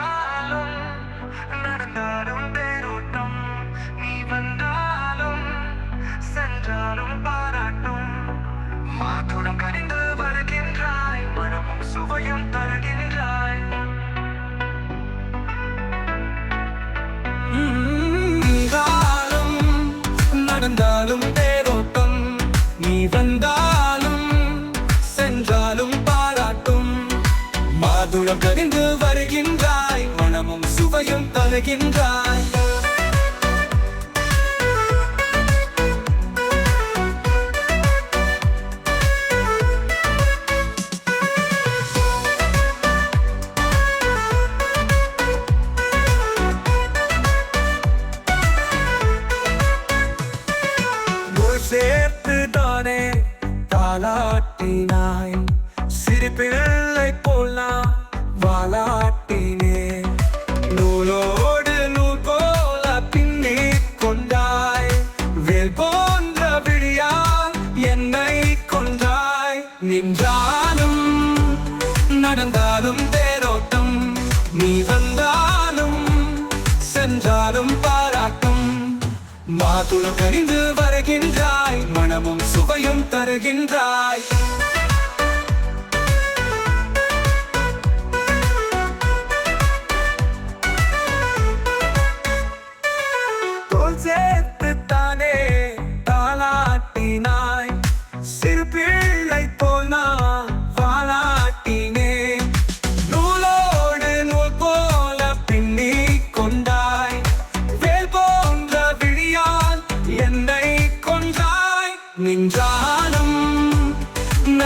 நின்றாலும் நடந்தாலும் தேரோட்டம் நீ வந்தாலும் சென்றாலும் பாராட்டும். மாத்துடம் கனிந்து வருகின்றாய் மனமும் சுவையும் தருகின்றாய். நடந்தாலும் தேரோட்டம் நீ வந்தாலும் சென்றாலும் பாராட்டும். மாதுளம் கரிந்து சுவையும் நின்றாலும் நடந்தாலும் தேரோட்டம் நீ வந்தாலும் சென்றாலும் பாராட்டும். மாதுளம் கரிந்து வருகின்றாய் மனமும் சுவையும் தருகின்றாய். தோல் சேர்த்து தானே தாளாட்டினாய் சிறு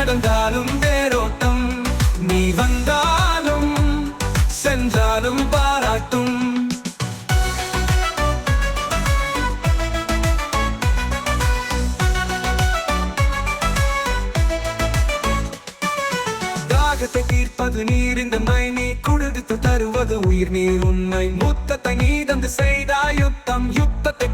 நடந்தாலும் வேரோட்டம். நீ வந்தாலும் சென்றாலும் பாராட்டும். தாகத்தை தீர்ப்பது நீர் இந்த மை நீ குடுத்து தருவது உயிர் நீர் உண்மை. முத்தத்தை நீ தந்து செய்தா யுத்தம். யுத்தத்தை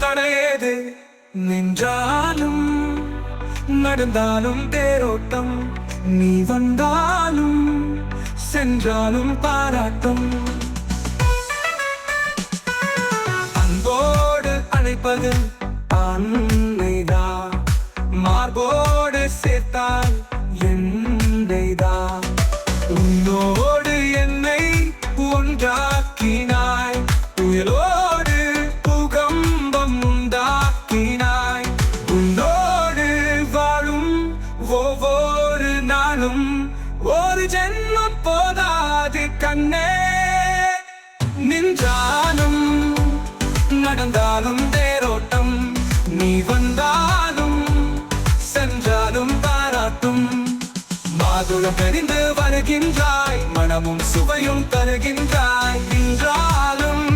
தடையேது நின்றாலும் நடந்தாலும் தேரோட்டம் நீ வந்தாலும் சென்றாலும் பாராட்டம். ஜென்மம் போதாது கண்ணே. நின்றாலும் நடந்தாலும் தேரோட்டம். நீ வந்தாலும் சென்றாலும் பாராட்டும். மாதுளம் தெரிந்து வருகின்றாய் மனமும் சுவையும் தருகின்றாய். நின்றாலும்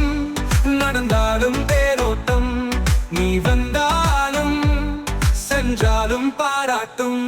நடந்தாலும் தேரோட்டம். நீ வந்தாலும் சென்றாலும் பாராட்டும்.